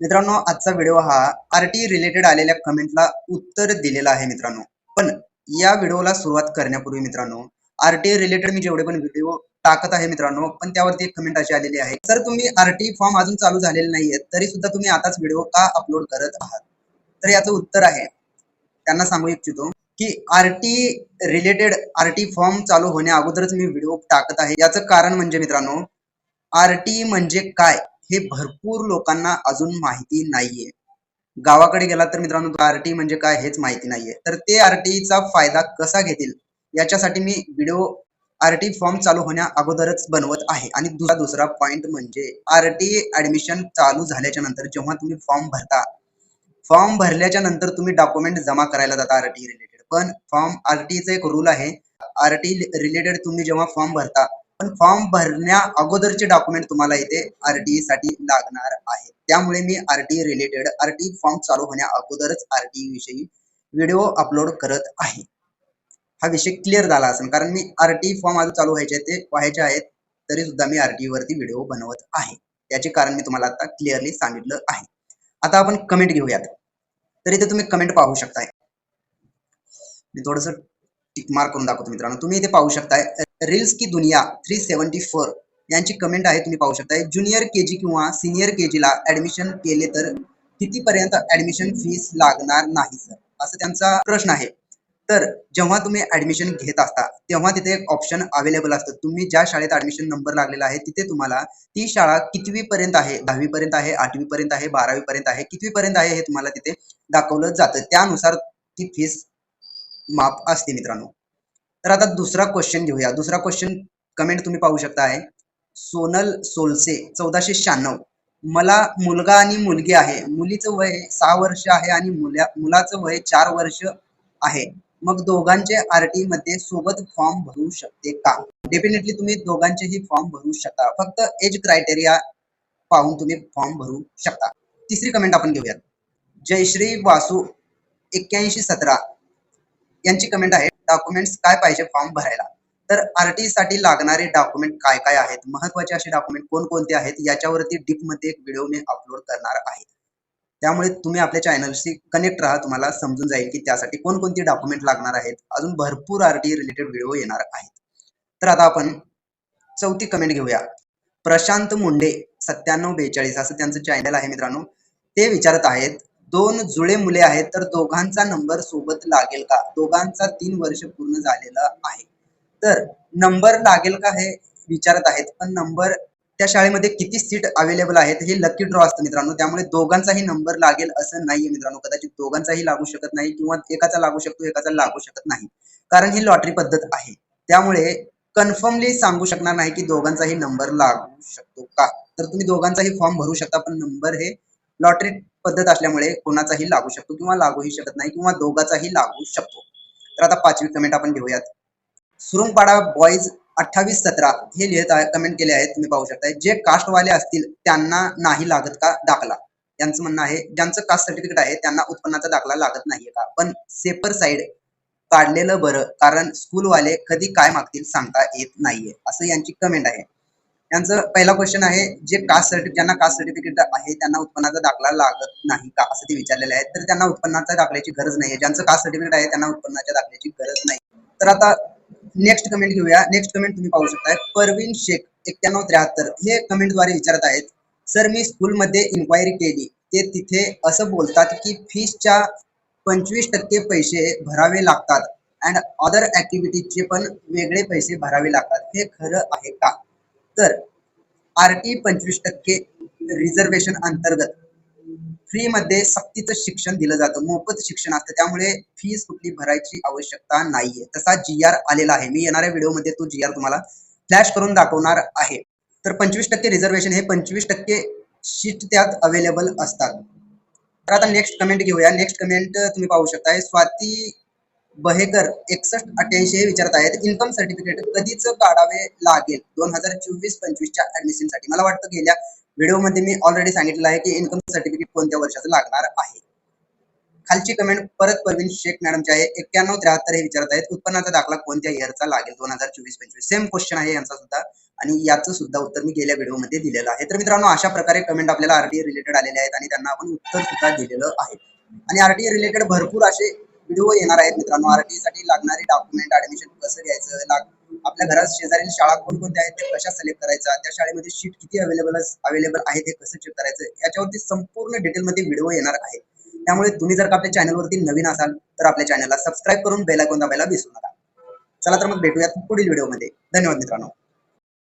मित्रांनो आजचा व्हिडिओ हा आरटी रिलेटेड आलेल्या कमेंटला उत्तर दिलेला आहे मित्रांनो. पण या व्हिडिओला सुरुवात करण्यापूर्वी मित्रांनो आरटी रिलेटेड मी जेवढे पण व्हिडिओ टाकत आहे मित्रांनो पण त्यावरती एक कमेंट अशी आलेली आहे. जर तुम्ही आरटी फॉर्म अजून चालू झालेले नाहीये तरी सुद्धा तुम्ही आताच व्हिडिओ का अपलोड करत आहात? तर याचं उत्तर आहे त्यांना सांगू इच्छितो की आरटी रिलेटेड आरटी फॉर्म चालू होण्या अगोदरच मी व्हिडिओ टाकत आहे. याचं कारण म्हणजे मित्रांनो आरटी म्हणजे काय? हे भरपूर लोकांना अजून माहिती नाहीये. गावाकडे गेला तर मित्रांनो आरटी म्हणजे काय हेच माहिती नाहीये. तर ते आरटीचा फायदा कसा घेतील? याच्यासाठी मी व्हिडिओ आरटी फॉर्म चालू होण्या अगोदरच बनवत आहे. आणि दुसरा दुसरा पॉइंट म्हणजे आरटी ऍडमिशन चालू झाल्याच्यानंतर जेव्हा तुम्ही फॉर्म भरता फॉर्म भरल्याच्या नंतर तुम्ही डॉक्युमेंट जमा करायला जाता आरटी रिलेटेड पण फॉर्म आरटीचा एक रूल आहे आरटी रिलेटेड तुम्ही जेव्हा फॉर्म भरता पण फॉर्म भरण्या अगोदरचे डॉक्युमेंट तुम्हाला इथे आरटीई e साठी लागणार आहे. त्यामुळे मी R T e R e form चालू होण्या अगोदरच आरटीई विषयी व्हिडिओ अपलोड करत आहे. हा विषय क्लिअर झाला असेल कारण मी आरटीई फॉर्म आज चालू व्हायचे ते व्हायचे आहेत तरी सुद्धा मी आरटीई वरती व्हिडिओ बनवत आहे. याचे कारण मी तुम्हाला आता क्लिअरली सांगितलं आहे. आता आपण कमेंट घेऊयात. तर इथे तुम्ही कमेंट पाहू शकताय. मी थोडस टिक मार्क करून दाखवतो मित्रांनो. तुम्ही इथे पाहू शकताय रील्स की दुनिया थ्री सेव्हन्टी फोर यांची कमेंट आहे तुम्ही पाहू शकता ज्युनियर केजी किंवा सिनियर केजी ला ऍडमिशन केले तर कितीपर्यंत ऍडमिशन फीस लागणार नाही सर असं त्यांचा प्रश्न आहे. तर जेव्हा तुम्ही ऍडमिशन घेत असता तेव्हा तिथे एक ऑप्शन अवेलेबल असतं. तुम्ही ज्या शाळेत ऍडमिशन नंबर लागलेला आहे तिथे तुम्हाला ती शाळा कितवी पर्यंत आहे? दहावी पर्यंत आहे आठवी पर्यंत आहे बारावी पर्यंत आहे कितवी पर्यंत आहे हे तुम्हाला तिथे दाखवलं जातं. त्यानुसार ती फीस माफ असते मित्रांनो. तर आता दुसरा क्वेश्चन घेऊया. दुसरा क्वेश्चन कमेंट तुम्ही पाहू शकता आहे सोनल सोलसे चौदाशे शहाण्णव. मला मुलगा आणि मुलगी आहे. मुलीचं वय सहा वर्ष आहे आणि मुला मुलाचं वय चार वर्ष आहे. मग दोघांचे आरटी मध्ये सोबत फॉर्म भरू शकते का? डेफिनेटली तुम्ही दोघांचेही फॉर्म भरू शकता. फक्त एज क्रायटेरिया पाहून तुम्ही फॉर्म भरू शकता. तिसरी कमेंट आपण घेऊयात. जयश्री वासू एक्क्याऐंशी सतरा. यांची कमेंट आहे. डॉक्युमेंट्स काय पाहिजे फॉर्म भरायला? तर आरटी साठी लागणारे डॉक्युमेंट काय काय आहेत? महत्त्वाचे असे डॉक्युमेंट कोणकोणते आहेत? याच्यावरती डीपमध्ये एक व्हिडिओ मी अपलोड करणार आहे. त्यामुळे तुम्ही आपल्या चॅनलशी कनेक्ट राहा तुम्हाला समजून जाईल की त्यासाठी कोणकोणते डॉक्युमेंट लागणार आहेत. अजून भरपूर आरटी रिलेटेड व्हिडिओ येणार आहेत. तर आता आपण चौथी कमेंट घेऊया. प्रशांत मुंडे सत्त्याण्णव बेचाळीस असं त्यांचं चॅनल आहे मित्रांनो. ते विचारत आहेत दोन जुळे मुले आहेत तर दोघांचा नंबर सोबत लागेल का? दोघांचा तीन वर्ष पूर्ण झालेला आहे. तर नंबर लागेल का हे विचारत आहेत. पण नंबर त्या शाळेमध्ये किती सीट अवेलेबल आहेत हे लकी ड्रॉ असतं मित्रांनो. त्यामुळे दोघांचाही नंबर लागेल असं नाहीये मित्रांनो. कदाचित दोघांचाही लागू शकत नाही किंवा एकाचा लागू शकतो एकाचा लागू शकत नाही. कारण ही लॉटरी पद्धत आहे. त्यामुळे कन्फर्मली सांगू शकणार नाही की दोघांचाही नंबर लागू शकतो का. तर तुम्ही दोघांचाही फॉर्म भरू शकता पण नंबर हे लॉटरी पद्धत असल्यामुळे कोणाचाही लागू शकतो किंवा लागूही शकत नाही किंवा दोघाचाही लागू शकतो. तर आता पाचवी कमेंट आपण घेऊयात. सुरुंगपाडा बॉईज अठ्ठावीस सतरा हे लिहित आहे कमेंट केले आहेत तुम्ही पाहू शकता जे कास्टवाले असतील त्यांना नाही लागत का दाखला? यांचं म्हणणं आहे ज्यांचं कास्ट सर्टिफिकेट आहे त्यांना उत्पन्नाचा दाखला लागत नाहीये का? पण सेपर साईड काढलेलं बरं कारण स्कूलवाले कधी काय मागतील सांगता येत नाहीये. असं यांची कमेंट आहे. यांचं पहिला क्वेश्चन आहे जे कास्ट सर्टिफिकेट ज्यांना कास्ट सर्टिफिकेट आहे त्यांना उत्पन्नाचा दाखला लागत नाही का असं ते विचारलेले आहे. तर त्यांना उत्पन्नाच्या दाखल्याची गरज नाही ज्यांचं कास्ट सर्टिफिकेट आहे त्यांना उत्पन्नाच्या दाखल्याची गरज नाही. तर आता नेक्स्ट कमेंट घेऊया. नेक्स्ट कमेंट तुम्ही पाहू शकताय. परवीन शेख एक्क्याण्णव त्र्याहत्तर हे कमेंटद्वारे विचारत आहेत सर मी स्कूलमध्ये इन्क्वायरी केली. ते तिथे असं बोलतात की फीसच्या पंचवीस टक्के पैसे भरावे लागतात. अँड अदर ऍक्टिव्हिटीजचे पण वेगळे पैसे भरावे लागतात. हे खरं आहे का? तर आर टी पंचवीस टक्के रिझर्वेशन अंतर्गत फ्रीमध्ये सक्तीचं शिक्षण दिलं जातं. मोफत शिक्षण असतं. त्यामुळे फीस कुठली भरायची आवश्यकता नाहीये. तसा जी आर आलेला आहे. मी येणाऱ्या व्हिडिओमध्ये तो जी आर तुम्हाला फ्लॅश करून दाखवणार आहे. तर पंचवीस टक्के रिझर्वेशन हे पंचवीस टक्के सीट त्यात अवेलेबल असतात. तर आता नेक्स्ट कमेंट घेऊया. नेक्स्ट कमेंट तुम्ही पाहू शकताय. स्वाती बहेकर एकसष्ट अठ्ठ्याऐंशी हे विचारत आहेत इन्कम सर्टिफिकेट कधीच काढावे लागेल? दोन हजार चोवीस पंचवीसच्या ऍडमिशनसाठी. मला वाटतं गेल्या व्हिडिओमध्ये मी ऑलरेडी सांगितलं आहे की इन्कम सर्टिफिकेट कोणत्या वर्षाचं लागणार आहे? खालची कमेंट परत परवीन शेख मॅडमची आहे. एक्क्याण्णव त्र्याहत्तर हे विचारत आहेत उत्पन्नाचा दाखला कोणत्या इयरचा लागेल? दोन हजार चोवीस पंचवीस सेम क्वेश्चन आहे यांचा सुद्धा. आणि याचं सुद्धा उत्तर मी गेल्या व्हिडिओमध्ये दिलेलं आहे. तर मित्रांनो अशा प्रकारे कमेंट आपल्याला आरटीए रिलेटेड आलेले आहेत आणि त्यांना आपण उत्तर सुद्धा दिलेलं आहे. आणि आरटीए रिलेटेड भरपूर असे व्हिडिओ येणार आहेत मित्रांनो. आरटी साठी लागणारे डॉक्युमेंट ऍडमिशन कसं घ्यायचं? लाग आपल्या घरात शेजारील शाळा कोणकोणत्या आहेत? ते कशा सिलेक्ट करायचा त्या शाळेमध्ये सीट किती अवेलेबल अवेलेबल आहे? ते कसं चेक करायचं? याच्यावरती संपूर्ण डिटेलमध्ये व्हिडिओ येणार आहे. त्यामुळे तुम्ही जर का आपल्या चॅनलवरती नवीन असाल तर आपल्या चॅनलला सबस्क्राईब करून बेल आयकॉन दाबायला विसरू नका. चला तर मग भेटूयात पुढील व्हिडिओमध्ये धन्यवाद मित्रांनो.